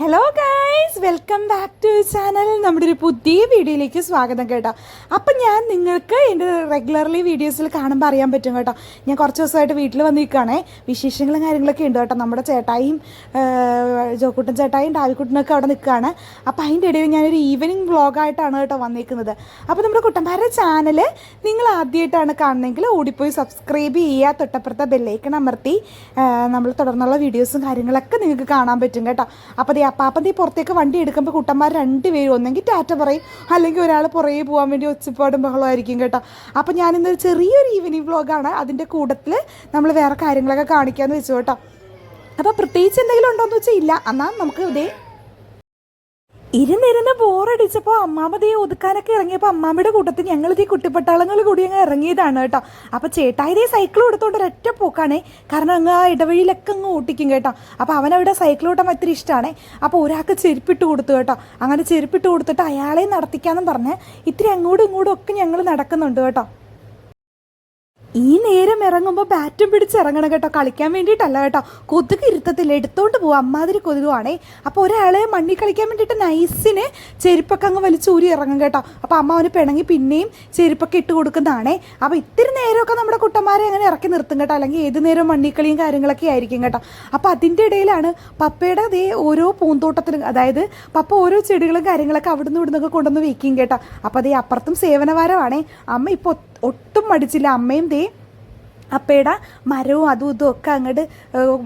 Hello guys welcome back to channel നമ്മുടെ ഒരു പുതിയ വീഡിയോയിലേക്ക് സ്വാഗതം കേട്ടോ. അപ്പം ഞാൻ നിങ്ങൾക്ക് എന്റെ റെഗുലർലി വീഡിയോസിൽ കാണുമ്പോൾ അറിയാൻ പറ്റും കേട്ടോ. ഞാൻ കുറച്ച് ദിവസമായിട്ട് വീട്ടിൽ വന്ന് നിൽക്കുകയാണേ വിശേഷങ്ങളും കാര്യങ്ങളൊക്കെ ഉണ്ട് കേട്ടോ. നമ്മുടെ ചേട്ടായും ജോക്കുട്ടൻ ചേട്ടായും ഡാവിക്കുട്ടനൊക്കെ അവിടെ നിൽക്കുകയാണ്. അപ്പം അതിന്റെ ഇടയിൽ ഞാനൊരു ഈവനിങ് വ്ളോഗായിട്ടാണ് കേട്ടോ വന്നിരിക്കുന്നത്. അപ്പോൾ നമ്മുടെ കുട്ടമ്പാരുടെ ചാനൽ നിങ്ങൾ ആദ്യമായിട്ടാണ് കാണുന്നതെങ്കിൽ ഓടിപ്പോയി സബ്സ്ക്രൈബ് ചെയ്യുക. തൊട്ടപ്പുറത്തെ ബെല്ലൈക്കൺ അമർത്തി നമ്മൾ തുടർന്നുള്ള വീഡിയോസും കാര്യങ്ങളൊക്കെ നിങ്ങൾക്ക് കാണാൻ പറ്റും കേട്ടോ. അപ്പോൾ അപ്പാപ്പൻ നീ പുറത്തേക്ക് വണ്ടി എടുക്കുമ്പോൾ കുട്ടന്മാർ രണ്ടുപേരും ഒന്നെങ്കിൽ ടാറ്റ പറയും. അല്ലെങ്കിൽ ഒരാൾ പുറകെ പോകാൻ വേണ്ടി ഒച്ചപ്പാടും ബഹളമായിരിക്കും കേട്ടോ. അപ്പം ഞാനിന്നൊരു ചെറിയൊരു ഈവനിങ് വ്ളോഗാണ് അതിന്റെ കൂട്ടത്തിൽ നമ്മൾ വേറെ കാര്യങ്ങളൊക്കെ കാണിക്കാമെന്ന് വെച്ചു കേട്ടോ. അപ്പോൾ പ്രത്യേകിച്ച് എന്തെങ്കിലും ഉണ്ടോ എന്ന് വെച്ചാൽ ഇല്ല. എന്നാൽ നമുക്ക് ഇതേ ഇരുന്നിരുന്ന് ബോറടിച്ചപ്പോൾ അമ്മാമ്മ ദേ ഒതുക്കാനൊക്കെ ഇറങ്ങിയപ്പോൾ അമ്മാമ്മയുടെ കൂട്ടത്തിൽ ഞങ്ങൾ ഈ കുട്ടിപ്പട്ടാളങ്ങൾ കൂടി അങ്ങ് ഇറങ്ങിയതാണ് കേട്ടോ. അപ്പോൾ ചേട്ടായി ദേ സൈക്കിൾ കൊടുത്തോണ്ട് ഒരൊറ്റ പോക്കാണേ. കാരണം അങ്ങ് ആ ഇടവഴിയിലൊക്കെ അങ്ങ് ഓട്ടിക്കും കേട്ടോ. അപ്പോൾ അവനവിടെ സൈക്കിൾ ഓട്ടം ഒത്തിരി ഇഷ്ടമാണേ അപ്പോൾ ഒരാൾക്ക് ചെരുപ്പിട്ട് കൊടുത്തു കേട്ടോ. അങ്ങനെ ചെരുപ്പിട്ട് കൊടുത്തിട്ട് അയാളെ നടത്തിക്കാന്നും പറഞ്ഞ് ഇത്തിരി അങ്ങോട്ടും ഇങ്ങോട്ടും ഒക്കെ ഞങ്ങൾ നടക്കുന്നുണ്ട് കേട്ടോ. ഈ നേരം ഇറങ്ങുമ്പോൾ ബാറ്റും പിടിച്ച് ഇറങ്ങണം കേട്ടോ. കളിക്കാൻ വേണ്ടിയിട്ടല്ല കേട്ടോ. കൊതുക് ഇരുത്തത്തിൽ എടുത്തോണ്ട് പോവാ. അമ്മാതിരി കൊതുകുവാണേ. അപ്പോൾ ഒരാളെ മണ്ണി കളിക്കാൻ വേണ്ടിയിട്ട് നൈസിനെ ചെരുപ്പൊക്കെ അങ്ങ് വലിച്ചൂരി ഇറങ്ങും കേട്ടോ. അപ്പോൾ അമ്മ അവന് പിണങ്ങി പിന്നെയും ചെരുപ്പൊക്കെ ഇട്ട് കൊടുക്കുന്നതാണേ. അപ്പോൾ ഇത്തിരി നേരമൊക്കെ നമ്മുടെ കുട്ടന്മാരെ അങ്ങനെ ഇറക്കി നിർത്തും കേട്ടോ. അല്ലെങ്കിൽ ഏത് നേരം മണ്ണിക്കളിയും കാര്യങ്ങളൊക്കെ ആയിരിക്കും കേട്ടോ. അപ്പോൾ അതിന്റെ ഇടയിലാണ് പപ്പയുടെ അതേ ഓരോ പൂന്തോട്ടത്തിലും അതായത് പപ്പ ഓരോ ചെടികളും കാര്യങ്ങളൊക്കെ അവിടുന്ന് ഇവിടുന്നൊക്കെ കൊണ്ടുവന്ന് വെക്കും കേട്ടോ. അപ്പോൾ അതേ അപ്പുറത്തും സേവനവാരമാണേ. അമ്മ ഇപ്പോൾ ഒട്ടും മടിച്ചില്ല. അമ്മയും ദേ അപ്പയുടെ മരവും അതും ഇതും ഒക്കെ അങ്ങോട്ട്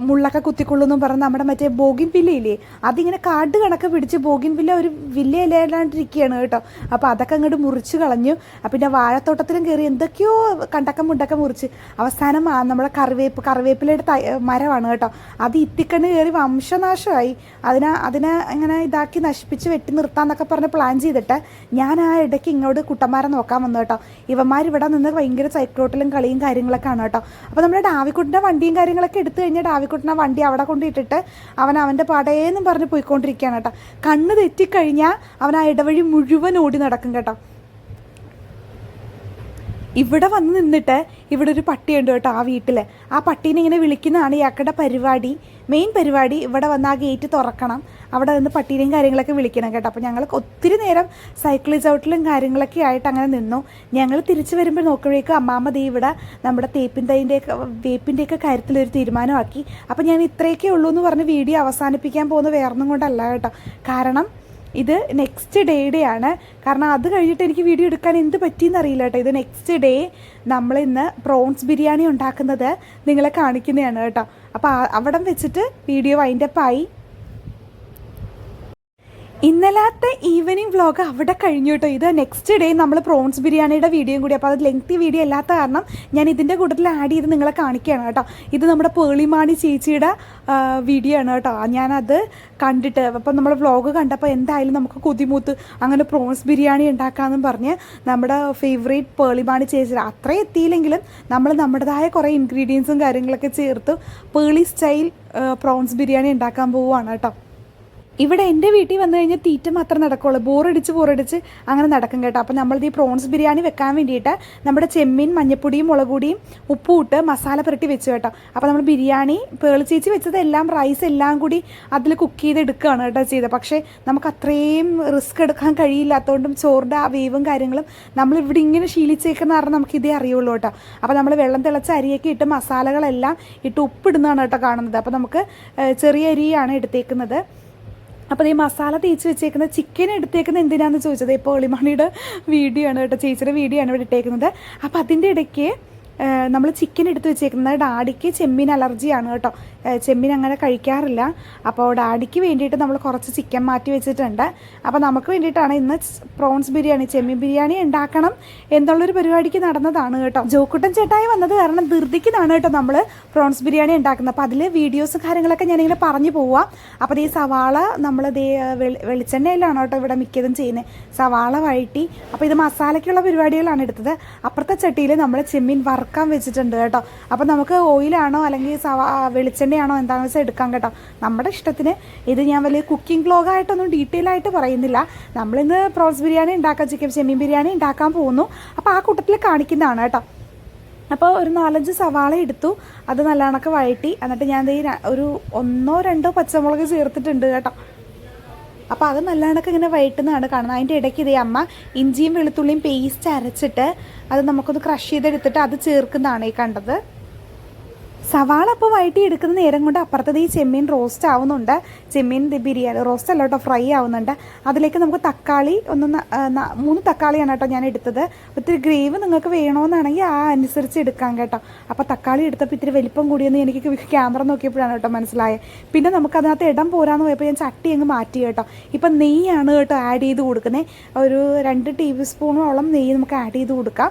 മുള്ളൊക്കെ കുത്തിക്കൊള്ളുന്നു പറഞ്ഞ് നമ്മുടെ മറ്റേ ബോഗിൻ വില്ലയില്ലേ അതിങ്ങനെ കാട് കണക്ക് പിടിച്ച് ബോഗിൻ വില്ല ഒരു വില്ലയിലാണ്ടിരിക്കുകയാണ് കേട്ടോ. അപ്പോൾ അതൊക്കെ അങ്ങോട്ട് മുറിച്ച് കളഞ്ഞു. പിന്നെ വാഴത്തോട്ടത്തിലും കയറി എന്തൊക്കെയോ കണ്ടക്കം മുണ്ടക്കം മുറിച്ച്. അവസാനം നമ്മുടെ കറിവേപ്പ് കറിവേപ്പിലയുടെ മരമാണ് കേട്ടോ. അത് ഇത്തിക്കണ് കയറി വംശനാശമായി. അതിനെ അതിനെ ഇങ്ങനെ ഇതാക്കി നശിപ്പിച്ച് വെട്ടി നിർത്താന്നൊക്കെ പറഞ്ഞ് പ്ലാൻ ചെയ്തിട്ട് ഞാൻ ആ ഇടയ്ക്ക് ഇങ്ങോട്ട് കുട്ടന്മാരെ നോക്കാൻ വന്നു കേട്ടോ. ഇവന്മാർ ഇവിടെ നിന്ന് ഭയങ്കര സൈക്ലോട്ടിലും കളിയും കാര്യങ്ങളൊക്കെ ആണ് കേട്ടോ. അപ്പോൾ നമ്മുടെ ഡാവിക്കുട്ടിന്റെ വണ്ടിയും കാര്യങ്ങളൊക്കെ എടുത്തു കഴിഞ്ഞാൽ ഡാവിക്കുട്ടിനെ വണ്ടി അവിടെ കൊണ്ടിട്ടിട്ട് അവൻ അവന്റെ പടയെന്നും പറഞ്ഞ് പോയിക്കൊണ്ടിരിക്കുകയാണ് കേട്ടോ. കണ്ണ് തെറ്റിക്കഴിഞ്ഞാൽ അവൻ ആ ഇടവഴി മുഴുവൻ ഓടി നടക്കും കേട്ടോ. ഇവിടെ വന്ന് നിന്നിട്ട് ഇവിടെ ഒരു പട്ടിയുണ്ട് കേട്ടോ ആ വീട്ടിൽ ആ പട്ടീനെ ഇങ്ങനെ വിളിക്കുന്നതാണ് ഇയാക്കടെ പരിപാടി. മെയിൻ പരിപാടി ഇവിടെ വന്ന് ആ ഗേറ്റ് തുറക്കണം. അവിടെ നിന്ന് പട്ടീനെയും കാര്യങ്ങളൊക്കെ വിളിക്കണം കേട്ടോ. അപ്പോൾ ഞങ്ങൾ ഒത്തിരി നേരം സൈക്കിൾ ചവിട്ടിലും കാര്യങ്ങളൊക്കെ ആയിട്ട് അങ്ങനെ നിന്നു. ഞങ്ങൾ തിരിച്ചു വരുമ്പോൾ നോക്കുമ്പോഴേക്കും അമ്മാമ്മ ദേ ഇവിടെ നമ്മുടെ തേപ്പിന്റെയൊക്കെ വേപ്പിന്റെയൊക്കെ കാര്യത്തിലൊരു തീരുമാനമാക്കി. അപ്പോൾ ഞാൻ ഇത്രയൊക്കെ ഉള്ളൂ എന്ന് പറഞ്ഞ് വീഡിയോ അവസാനിപ്പിക്കാൻ പോകുന്ന വേറൊന്നും കൊണ്ടല്ല കേട്ടോ. കാരണം ഇത് നെക്സ്റ്റ് ഡേയുടെ ആണ് കാരണം അത് കഴിഞ്ഞിട്ട് എനിക്ക് വീഡിയോ എടുക്കാൻ എന്ത് പറ്റിയെന്ന് അറിയില്ല കേട്ടോ. ഇത് നെക്സ്റ്റ് ഡേ നമ്മൾ ഇന്ന് പ്രോൺസ് ബിരിയാണി ഉണ്ടാക്കുന്നത് നിങ്ങളെ കാണിക്കുന്നതാണ് കേട്ടോ. അപ്പോൾ അവിടം വെച്ചിട്ട് വീഡിയോ വൈൻഡപ്പായി ഇന്നലത്തെ ഈവനിങ് വ്ലോഗ് അവിടെ കഴിഞ്ഞു കേട്ടോ ഇത് നെക്സ്റ്റ് ഡേ നമ്മൾ പ്രോൺസ് ബിരിയാണിയുടെ വീഡിയോയും കൂടി. അപ്പോൾ അത് ലെങ്തി വീഡിയോ അല്ലാത്ത കാരണം ഞാൻ ഇതിന്റെ കൂട്ടത്തിൽ ആഡ് ചെയ്ത് നിങ്ങളെ കാണിക്കുകയാണ് കേട്ടോ ഇത് നമ്മുടെ പേളിമാണി ചേച്ചിയുടെ വീഡിയോ ആണ് കേട്ടോ ഞാനത് കണ്ടിട്ട് അപ്പം നമ്മുടെ വ്ലോഗ് കണ്ടപ്പോൾ എന്തായാലും നമുക്ക് കുതിമൂത്ത് അങ്ങനെ പ്രോൺസ് ബിരിയാണി ഉണ്ടാക്കാമെന്നും പറഞ്ഞ് നമ്മുടെ ഫേവറേറ്റ് പേളിമാണി ചേച്ചി അത്രയും എത്തിയില്ലെങ്കിലും നമ്മൾ നമ്മുടേതായ കുറേ ഇൻഗ്രീഡിയൻസും കാര്യങ്ങളൊക്കെ ചേർത്ത് പേളി സ്റ്റൈൽ പ്രോൺസ് ബിരിയാണി ഉണ്ടാക്കാൻ പോവുകയാണ് കേട്ടോ ഇവിടെ എന്റെ വീട്ടിൽ വന്നു കഴിഞ്ഞാൽ തീറ്റ മാത്രം നടക്കുള്ളൂ. ബോറടിച്ച് ബോറടിച്ച് അങ്ങനെ നടക്കും കേട്ടോ. അപ്പോൾ നമ്മളിത് ഈ പ്രോൺസ് ബിരിയാണി വെക്കാൻ വേണ്ടിയിട്ട് നമ്മുടെ ചെമ്മീൻ മഞ്ഞപ്പൊടിയും മുളകുപൊടിയും ഉപ്പും ഇട്ട് മസാല പുരട്ടി വെച്ചു കേട്ടോ. അപ്പോൾ നമ്മൾ ബിരിയാണി പേളി വെച്ചതെല്ലാം റൈസ് എല്ലാം കൂടി അതിൽ കുക്ക് ചെയ്ത് എടുക്കുകയാണ് കേട്ടോ ചെയ്തത്. പക്ഷേ നമുക്ക് അത്രയും റിസ്ക് എടുക്കാൻ കഴിയില്ലാത്തതുകൊണ്ടും ചോറിന്റെ ആ വേവും കാര്യങ്ങളും നമ്മൾ ഇവിടെ ഇങ്ങനെ ശീലിച്ചേക്കുന്ന കാരണം നമുക്ക് ഇതേ അറിയുള്ളൂ കേട്ടോ. അപ്പോൾ നമ്മൾ വെള്ളം തിളച്ച അരിയൊക്കെ ഇട്ട് മസാലകളെല്ലാം ഇട്ട് ഉപ്പിടുന്നതാണ് കേട്ടോ കാണുന്നത്. അപ്പോൾ നമുക്ക് ചെറിയ അരിയാണ് എടുത്തേക്കുന്നത്. അപ്പോൾ ഈ മസാല തേച്ച് വെച്ചേക്കുന്ന ചിക്കൻ എടുത്തേക്കുന്ന എന്തിനാണെന്ന് ചോദിച്ചത്? ഇപ്പോൾ ഒളിമണിയുടെ വീഡിയോ ആണ് കേട്ടോ ചേച്ചിയുടെ വീഡിയോ ആണ് ഇവിടെ ഇട്ടേക്കുന്നത്. അപ്പോൾ അതിന്റെ ഇടയ്ക്ക് നമ്മൾ ചിക്കൻ എടുത്ത് വെച്ചേക്കുന്നത് ഡാഡിക്ക് ചെമ്മീൻ അലർജിയാണ് കേട്ടോ. ചെമ്മീൻ അങ്ങനെ കഴിക്കാറില്ല. അപ്പോൾ ഡാഡിക്ക് വേണ്ടിയിട്ട് നമ്മൾ കുറച്ച് ചിക്കൻ മാറ്റി വെച്ചിട്ടുണ്ട്. അപ്പോൾ നമുക്ക് വേണ്ടിയിട്ടാണ് ഇന്ന് പ്രോൺസ് ബിരിയാണി ചെമ്മീൻ ബിരിയാണി ഉണ്ടാക്കണം എന്നുള്ളൊരു പരിപാടിക്ക് നടന്നതാണ് കേട്ടോ. ജോക്കുട്ടൻ ചേട്ടായി വന്നത് കാരണം ധൃതിക്കുന്നതാണ് കേട്ടോ നമ്മൾ പ്രോൺസ് ബിരിയാണി ഉണ്ടാക്കുന്നത്. അപ്പോൾ അതിൽ വീഡിയോസും കാര്യങ്ങളൊക്കെ ഞാനിങ്ങനെ പറഞ്ഞു പോവാം. അപ്പോൾ ഈ സവാള നമ്മൾ ദേ വെളിച്ചെണ്ണയിലാണ് കേട്ടോ ഇവിടെ മിക്കതും ചെയ്യുന്നത്. സവാള വഴറ്റി. അപ്പോൾ ഇത് മസാലയ്ക്കുള്ള പരിപാടികളാണ് എടുത്തത്. അപ്പുറത്തെ ചട്ടിയിൽ നമ്മൾ ചെമ്മീൻ വറുക്കാൻ വെച്ചിട്ടുണ്ട് കേട്ടോ. അപ്പോൾ നമുക്ക് ഓയിലാണോ അല്ലെങ്കിൽ സവാ വെളിച്ചെണ്ണയാണോ എന്താണെന്ന് വെച്ചാൽ എടുക്കാം കേട്ടോ. നമ്മുടെ ഇഷ്ടത്തിന് ഇത് ഞാൻ വലിയ കുക്കിംഗ് വ്ലോഗായിട്ടൊന്നും ഡീറ്റെയിൽ ആയിട്ട് പറയുന്നില്ല. നമ്മളിന്ന് പ്രോൺസ് ബിരിയാണി ഉണ്ടാക്കാൻ ചിക്കൻ ചെമ്മീൻ ബിരിയാണി ഉണ്ടാക്കാൻ പോകുന്നു. അപ്പോൾ ആ കൂട്ടത്തിൽ കാണിക്കുന്നതാണ് കേട്ടോ. അപ്പോൾ ഒരു നാലഞ്ച് സവാള എടുത്തു. അത് നല്ലവണ്ണമൊക്കെ വഴറ്റി. എന്നിട്ട് ഞാൻ ഈ ഒരു ഒന്നോ രണ്ടോ പച്ചമുളക് ചേർത്തിട്ടുണ്ട് കേട്ടോ. അപ്പോൾ അത് നല്ലാണ്ടൊക്കെ ഇങ്ങനെ വഴറ്റുന്നതാണ് കാണുന്നത്. അതിന്റെ ഇടയ്ക്ക് ഇതേ അമ്മ ഇഞ്ചിയും വെളുത്തുള്ളിയും പേസ്റ്റ് അരച്ചിട്ട് അത് നമുക്കൊന്ന് ക്രഷ് ചെയ്തെടുത്തിട്ട് അത് ചേർക്കുന്നതാണ് ഈ കണ്ടത്. സവാള അപ്പോൾ വഴറ്റി എടുക്കുന്ന നേരം കൊണ്ട് അപ്പുറത്തത് ഈ ചെമ്മീൻ റോസ്റ്റ് ആവുന്നുണ്ട്. ചെമ്മീൻ ബിരിയാണി റോസ്റ്റ് അല്ല കേട്ടോ ഫ്രൈ ആവുന്നുണ്ട്. അതിലേക്ക് നമുക്ക് തക്കാളി ഒന്ന് മൂന്ന് തക്കാളിയാണ് കേട്ടോ ഞാൻ എടുത്തത്. ഒത്തിരി ഗ്രേവ് നിങ്ങൾക്ക് വേണമെന്നാണെങ്കിൽ ആ അനുസരിച്ച് എടുക്കാം കേട്ടോ. അപ്പോൾ തക്കാളി എടുത്തപ്പോൾ ഇത്തിരി വലിപ്പം കൂടിയെന്ന് എനിക്ക് ക്യാമറ നോക്കിയപ്പോഴാണ് കേട്ടോ മനസ്സിലായത് പിന്നെ നമുക്ക് അതിനകത്ത് ഇടം പോരാന്ന് പോയപ്പോൾ ഞാൻ ചട്ടി അങ്ങ് മാറ്റി കേട്ടോ. ഇപ്പം നെയ്യാണ് കേട്ടോ ആഡ് ചെയ്ത് കൊടുക്കുന്നത് ഒരു രണ്ട് ടീ സ്പൂണോളം നെയ്യ് നമുക്ക് ആഡ് ചെയ്ത് കൊടുക്കാം.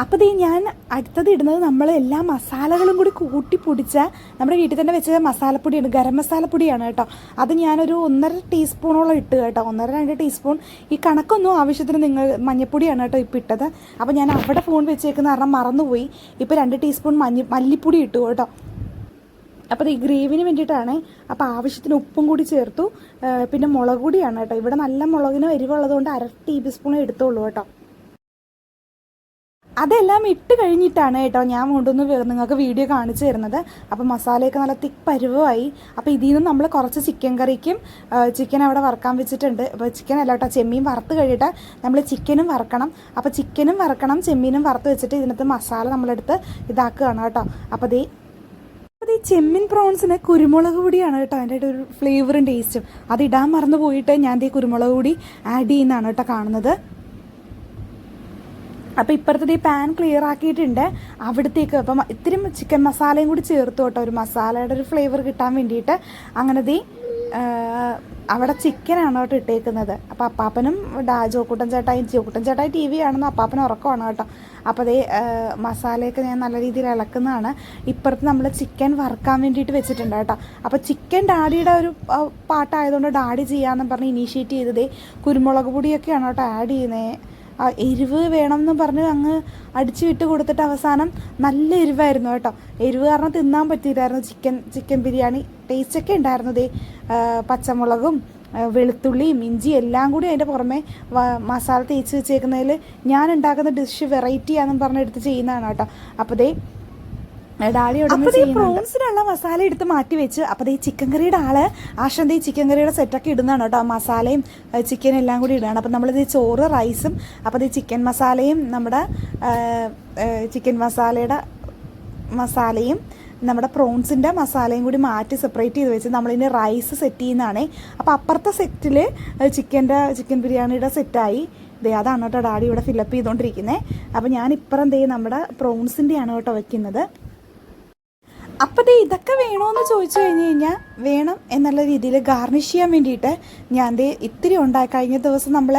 അപ്പോൾ ഈ ഞാൻ അടുത്തത് ഇടുന്നത് നമ്മൾ എല്ലാ മസാലകളും കൂടി കൂട്ടി പൊടിച്ച നമ്മുടെ വീട്ടിൽ തന്നെ വെച്ച മസാലപ്പൊടിയാണ് ഗരം മസാലപ്പൊടിയാണ് കേട്ടോ. അത് ഞാനൊരു ഒന്നര ടീസ്പൂണോളം ഇട്ട് കേട്ടോ ഒന്നര രണ്ട് ടീസ്പൂൺ. ഈ കണക്കൊന്നും ആവശ്യത്തിന് നിങ്ങൾ മഞ്ഞപ്പൊടിയാണ് കേട്ടോ ഇപ്പോൾ ഇട്ടത്. അപ്പോൾ ഞാൻ അവിടെ ഫോൺ വെച്ചേക്കുന്ന കാരണം മറന്നുപോയി. ഇപ്പോൾ രണ്ട് ടീസ്പൂൺ മഞ്ഞ മല്ലിപ്പൊടി ഇട്ടു കേട്ടോ. അപ്പോൾ ഈ ഗ്രേവിന് വേണ്ടിയിട്ടാണ് അപ്പോൾ ആവശ്യത്തിന് ഉപ്പും കൂടി ചേർത്തു. പിന്നെ മുളക് പൊടിയാണ് കേട്ടോ. ഇവിടെ നല്ല മുളകിന് എരിവുള്ളത് കൊണ്ട് അര ടീസ്പൂൺ സ്പൂൺ എടുത്തോളൂ കേട്ടോ. അതെല്ലാം ഇട്ട് കഴിഞ്ഞിട്ടാണ് കേട്ടോ ഞാൻ കൊണ്ടുവന്ന് നിങ്ങൾക്ക് വീഡിയോ കാണിച്ചു തരുന്നത്. അപ്പോൾ മസാലയൊക്കെ നല്ല തിക്ക് പരുവമായി. അപ്പോൾ ഇതിൽ നിന്ന് നമ്മൾ കുറച്ച് ചിക്കൻ കറിക്കും ചിക്കൻ അവിടെ വറക്കാൻ വെച്ചിട്ടുണ്ട്. അപ്പോൾ ചിക്കൻ അല്ല കേട്ടോ ചെമ്മീൻ വറുത്ത് കഴിഞ്ഞിട്ട് നമ്മൾ ചിക്കനും വറക്കണം. അപ്പോൾ ചിക്കനും വറക്കണം ചെമ്മീനും വറുത്ത് വെച്ചിട്ട് ഇതിനകത്ത് മസാല നമ്മളെടുത്ത് ഇതാക്കുകയാണ് കേട്ടോ. അപ്പോൾ ദേ അപ്പോൾ ഈ ചെമ്മീൻ പ്രോൺസിന് കുരുമുളക് പൊടിയാണ് കേട്ടോ അതിന്റെ ഒരു ഫ്ലേവറും ടേസ്റ്റും അത് ഇടാൻ മറന്നു പോയിട്ട് ഞാൻ ഈ കുരുമുളക് പൊടി ആഡ് ചെയ്യുന്നതാണ് കേട്ടോ കാണുന്നത്. അപ്പോൾ ഇപ്പുറത്തെ ഈ പാൻ ക്ലിയർ ആക്കിയിട്ടുണ്ട്. അവിടത്തേക്ക് അപ്പം ഇത്തിരി ചിക്കൻ മസാലയും കൂടി ചേർത്ത് കേട്ടോ. ഒരു മസാലയുടെ ഒരു ഫ്ലേവർ കിട്ടാൻ വേണ്ടിയിട്ട്. അങ്ങനെ ആ, അവിടെ ചിക്കനാണ് കേട്ടോ ഇട്ടേക്കുന്നത്. അപ്പോൾ അപ്പാപ്പനും ജോക്കുട്ടൻ ചേട്ടായി ജോക്കുട്ടൻ ചേട്ടായി ടി വി ആണെന്ന് അപ്പാപ്പനും ഉറക്കമാണ് കേട്ടോ. അപ്പോൾ അതേ മസാലയൊക്കെ ഞാൻ നല്ല രീതിയിൽ ഇളക്കുന്നതാണ്. ഇപ്പുറത്ത് നമ്മൾ ചിക്കൻ വറുക്കാൻ വേണ്ടിയിട്ട് വെച്ചിട്ടുണ്ട് കേട്ടോ. അപ്പോൾ ചിക്കൻ ഡാഡിയുടെ ഒരു പാട്ടായതുകൊണ്ട് ഡാഡി ചെയ്യാമെന്ന് പറഞ്ഞ് ഇനീഷ്യേറ്റ് ചെയ്തതേ കുരുമുളക് പൊടിയൊക്കെയാണ് കേട്ടോ ആഡ് ചെയ്യുന്നത് എരിവ് വേണം എന്ന് പറഞ്ഞ് അങ്ങ് അടിച്ചു വിട്ട് കൊടുത്തിട്ട് അവസാനം നല്ല എരിവായിരുന്നു കേട്ടോ. എരിവ് കാരണം തിന്നാൻ പറ്റിയില്ലായിരുന്നു ചിക്കൻ ചിക്കൻ ബിരിയാണി. ടേസ്റ്റൊക്കെ ഉണ്ടായിരുന്നു ദേ. പച്ചമുളകും ആ, വെളുത്തുള്ളിയും ഇഞ്ചി എല്ലാം കൂടി അതിന്റെ പുറമെ മസാല തേച്ച് വെച്ചേക്കുന്നതിൽ ഞാൻ ഉണ്ടാക്കുന്ന ഡിഷ് വെറൈറ്റി ആണെന്ന് പറഞ്ഞ് ചെയ്യുന്നതാണ് കേട്ടോ. അപ്പോൾ ദേ ഡാഡി പ്രോൺസിനുള്ള മസാല എടുത്ത് മാറ്റി വെച്ച് അപ്പോൾ ഈ ചിക്കൻ കറിയുടെ ആൾ ആശാന്ത് ഈ ചിക്കൻ കറിയുടെ സെറ്റൊക്കെ ഇടുന്നതാണ് കേട്ടോ. മസാലയും ചിക്കനും എല്ലാം കൂടി ഇടുകയാണ് അപ്പം നമ്മളിത് ചോറ് റൈസും അപ്പോൾ ഈ ചിക്കൻ മസാലയും നമ്മുടെ ചിക്കൻ മസാലയുടെ മസാലയും നമ്മുടെ പ്രോൺസിന്റെ മസാലയും കൂടി മാറ്റി സെപ്പറേറ്റ് ചെയ്ത് വെച്ച് നമ്മളിതിന് റൈസ് സെറ്റ് ചെയ്യുന്നതാണേ. അപ്പോൾ അപ്പുറത്തെ സെറ്റിൽ ചിക്കന്റെ ചിക്കൻ ബിരിയാണിയുടെ സെറ്റായി ദേ അതാണ് കേട്ടോ ഡാഡി ഇവിടെ ഫില്ലപ്പ് ചെയ്തുകൊണ്ടിരിക്കുന്നത് അപ്പോൾ ഞാൻ ഇപ്പുറം ദേ നമ്മുടെ പ്രോൺസിന്റെയാണ് കേട്ടോ വെക്കുന്നത്. അപ്പം ദേ ഇതൊക്കെ വേണോന്ന് ചോദിച്ചു കഴിഞ്ഞ് കഴിഞ്ഞാൽ വേണം എന്നുള്ള രീതിയിൽ ഗാർണിഷ് ചെയ്യാൻ വേണ്ടിയിട്ട് ഞാൻ ദേ ഇത്തിരി ഉണ്ടായി. കഴിഞ്ഞ ദിവസം നമ്മൾ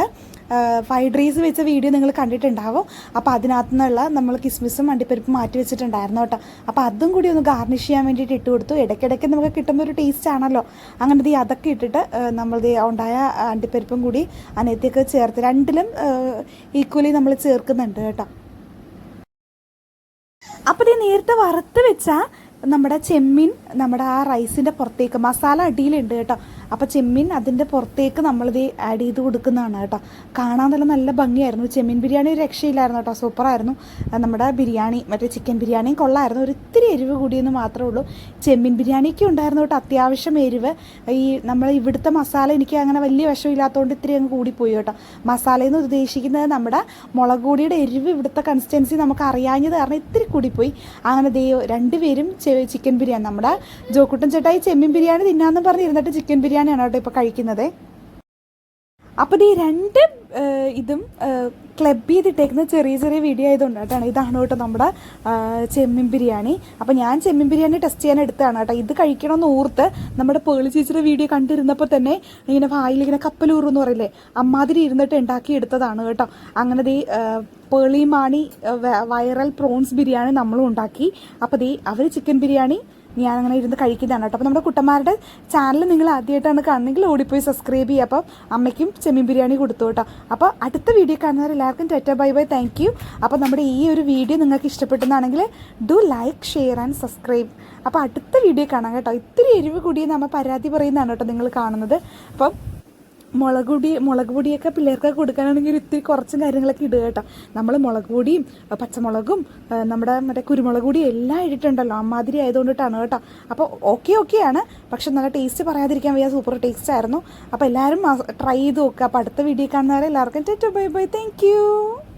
ഫ്രൈഡ് റൈസ് വെച്ച വീഡിയോ നിങ്ങൾ കണ്ടിട്ടുണ്ടാവും. അപ്പോൾ അതിനകത്തു നിന്നുള്ള നമ്മൾ കിസ്മിസും അണ്ടിപ്പരിപ്പും മാറ്റി വെച്ചിട്ടുണ്ടായിരുന്നു കേട്ടോ. അപ്പോൾ അതും കൂടി ഒന്ന് ഗാർണിഷ് ചെയ്യാൻ വേണ്ടിയിട്ട് ഇട്ട് കൊടുത്തു. ഇടയ്ക്കിടയ്ക്ക് നമുക്ക് കിട്ടുമ്പോൾ ഒരു ടേസ്റ്റ് ആണല്ലോ. അങ്ങനെ ദേ അതൊക്കെ ഇട്ടിട്ട് നമ്മൾ ദേ ഉണ്ടായ അണ്ടിപ്പരിപ്പും കൂടി അനേത്തേക്ക് ചേർത്ത് രണ്ടിലും ഈക്വലി നമ്മൾ ചേർക്കുന്നുണ്ട് കേട്ടോ. അപ്പോൾ ഈ നേരത്തെ വറുത്ത് വെച്ച നമ്മുടെ ചെമ്മീൻ നമ്മുടെ ആ റൈസിന്റെ പുറത്തേക്ക് മസാല അടിയിലുണ്ട് കേട്ടോ. അപ്പോൾ ചെമ്മീൻ അതിന്റെ പുറത്തേക്ക് നമ്മളിത് ആഡ് ചെയ്ത് കൊടുക്കുന്നതാണ് കേട്ടോ. കാണാൻ തന്നെ നല്ല ഭംഗിയായിരുന്നു. ചെമ്മീൻ ബിരിയാണി ഒരു രക്ഷയില്ലായിരുന്നു കേട്ടോ. സൂപ്പറായിരുന്നു. നമ്മുടെ ബിരിയാണി മറ്റേ ചിക്കൻ ബിരിയാണിയും കൊള്ളായിരുന്നു. ഒരു ഇത്തിരി എരിവ് കൂടിയെന്ന് മാത്രമേ ഉള്ളൂ. ചെമ്മീൻ ബിരിയാണിക്ക് ഉണ്ടായിരുന്നു കേട്ടോ അത്യാവശ്യം എരിവ്. ഈ നമ്മൾ ഇവിടുത്തെ മസാല എനിക്ക് അങ്ങനെ വലിയ വിഷമില്ലാത്തതുകൊണ്ട് ഇത്തിരി അങ്ങ് കൂടിപ്പോയി കേട്ടോ. മസാല എന്ന് ഉദ്ദേശിക്കുന്നത് നമ്മുടെ മുളക് പൊടിയുടെ എരിവ് ഇവിടുത്തെ കൺസിസ്റ്റൻസി നമുക്ക് അറിയാഞ്ഞത് കാരണം ഇത്തിരി കൂടിപ്പോയി. അങ്ങനെ ദൈവം രണ്ടുപേരും ചിക്കൻ ബിരിയാണി നമ്മുടെ ജോക്കുട്ടൻ ചേട്ടായി ചെമ്മീൻ ബിരിയാണി തിന്നാന്ന് പറഞ്ഞിരുന്നിട്ട് ചിക്കൻ ബിരിയാണിയാണ് കേട്ടോ ഇപ്പോൾ കഴിക്കുന്നത്. അപ്പോൾ ഈ രണ്ട് ഇതും ക്ലബ് ചെയ്തിട്ടേക്കുന്ന ചെറിയ ചെറിയ വീഡിയോ ആയതുകൊണ്ട് കേട്ടോ ഇതാണ് കേട്ടോ നമ്മുടെ ചെമ്മീൻ ബിരിയാണി. അപ്പോൾ ഞാൻ ചെമ്മീൻ ബിരിയാണി ടെസ്റ്റ് ചെയ്യാൻ എടുത്തതാണ് കേട്ടോ. ഇത് കഴിക്കണമെന്ന് ഓർത്ത് നമ്മുടെ പേളി ചേച്ചിയുടെ വീഡിയോ കണ്ടിരുന്നപ്പോൾ തന്നെ ഇങ്ങനെ വായിൽ ഇങ്ങനെ കപ്പലൂറെന്ന് പറയില്ലേ അമ്മാതിരി ഇരുന്നിട്ട് ഉണ്ടാക്കി എടുത്തതാണ് കേട്ടോ. അങ്ങനെ ഈ പേളി മാണി വൈറൽ പ്രോൺസ് ബിരിയാണി നമ്മളും ഉണ്ടാക്കി. അപ്പോൾ ദേ അവർ ചിക്കൻ ബിരിയാണി ഞാൻ അങ്ങനെ ഇരുന്ന് കഴിക്കുന്നതാണ് കേട്ടോ. അപ്പോൾ നമ്മുടെ കുട്ടന്മാരുടെ ചാനൽ നിങ്ങൾ ആദ്യമായിട്ടാണ് കാണുന്നെങ്കിൽ ഓടിപ്പോയി സബ്സ്ക്രൈബ് ചെയ്യുക. അപ്പം അമ്മയ്ക്കും ചെമ്മീൻ ബിരിയാണി കൊടുത്തു കേട്ടോ. അപ്പോൾ അടുത്ത വീഡിയോ കാണുന്നവർ എല്ലാവർക്കും ta ta bye bye. Thank you അപ്പോൾ നമ്മുടെ ഈ ഒരു വീഡിയോ നിങ്ങൾക്ക് ഇഷ്ടപ്പെട്ടെന്നാണെങ്കിൽ do like share and subscribe അപ്പോൾ അടുത്ത വീഡിയോ കാണാം കേട്ടോ. ഇത്തിരി എരിവ് കൂടി നമ്മൾ പരാതി പറയുന്നതാണ് കേട്ടോ നിങ്ങൾ കാണുന്നത്. അപ്പം മുളക് പൊടി മുളക് പൊടിയൊക്കെ പിള്ളേർക്ക് കൊടുക്കാനാണെങ്കിൽ ഇത്തിരി കുറച്ചും കാര്യങ്ങളൊക്കെ ഇടുക കേട്ടോ. നമ്മൾ മുളക് പൊടിയും പച്ചമുളകും നമ്മുടെ മറ്റേ കുരുമുളക് പൊടിയും എല്ലാം ഇട്ടിട്ടുണ്ടല്ലോ. അമ്മാതിരി ആയതുകൊണ്ടിട്ടാണ് കേട്ടോ. അപ്പോൾ ഓക്കെ ആണ്. പക്ഷെ നല്ല ടേസ്റ്റ് പറയാതിരിക്കാൻ വയ്യ. സൂപ്പർ ടേസ്റ്റ് ആയിരുന്നു. അപ്പോൾ എല്ലാവരും ട്രൈ ചെയ്ത് നോക്കുക അപ്പോൾ അടുത്ത വീഡിയോ കാണുന്നവരെ എല്ലാവർക്കും ബൈ ബൈ. താങ്ക്